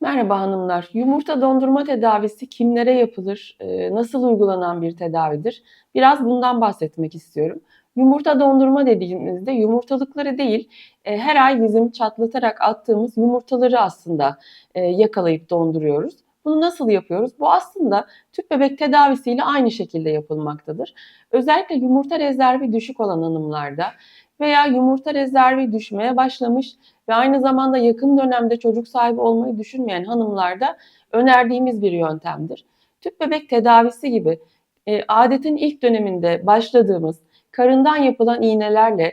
Merhaba hanımlar. Yumurta dondurma tedavisi kimlere yapılır? Ee, Nasıl uygulanan bir tedavidir? Biraz bundan bahsetmek istiyorum. Yumurta dondurma dediğimizde yumurtalıkları değil, e, her ay bizim çatlatarak attığımız yumurtaları aslında e, yakalayıp donduruyoruz. Bunu nasıl yapıyoruz? Bu aslında tüp bebek tedavisiyle aynı şekilde yapılmaktadır. Özellikle yumurta rezervi düşük olan hanımlarda veya yumurta rezervi düşmeye başlamış ve aynı zamanda yakın dönemde çocuk sahibi olmayı düşünmeyen hanımlarda önerdiğimiz bir yöntemdir. Tüp bebek tedavisi gibi e, adetin ilk döneminde başladığımız karından yapılan iğnelerle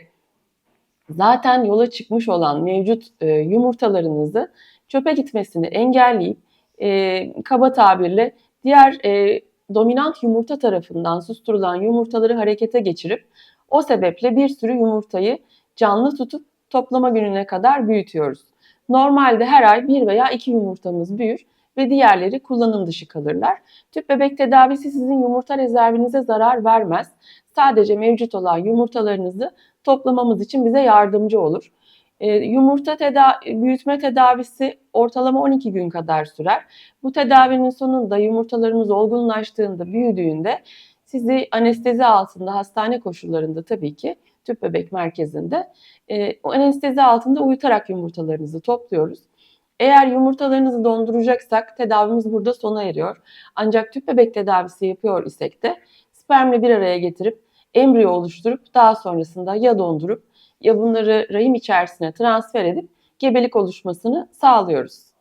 zaten yola çıkmış olan mevcut e, yumurtalarınızı çöpe gitmesini engelleyip e, kaba tabirle diğer e, dominant yumurta tarafından susturulan yumurtaları harekete geçirip o sebeple bir sürü yumurtayı canlı tutup toplama gününe kadar büyütüyoruz. Normalde her ay bir veya iki yumurtamız büyür ve diğerleri kullanım dışı kalırlar. Tüp bebek tedavisi sizin yumurta rezervinize zarar vermez. Sadece mevcut olan yumurtalarınızı toplamamız için bize yardımcı olur. E, yumurta teda- büyütme tedavisi ortalama 12 gün kadar sürer. Bu tedavinin sonunda yumurtalarımız olgunlaştığında, büyüdüğünde sizi anestezi altında hastane koşullarında tabii ki tüp bebek merkezinde e, o anestezi altında uyutarak yumurtalarınızı topluyoruz. Eğer yumurtalarınızı donduracaksak tedavimiz burada sona eriyor. Ancak tüp bebek tedavisi yapıyor isek de spermle bir araya getirip embriyo oluşturup daha sonrasında ya dondurup ya bunları rahim içerisine transfer edip gebelik oluşmasını sağlıyoruz.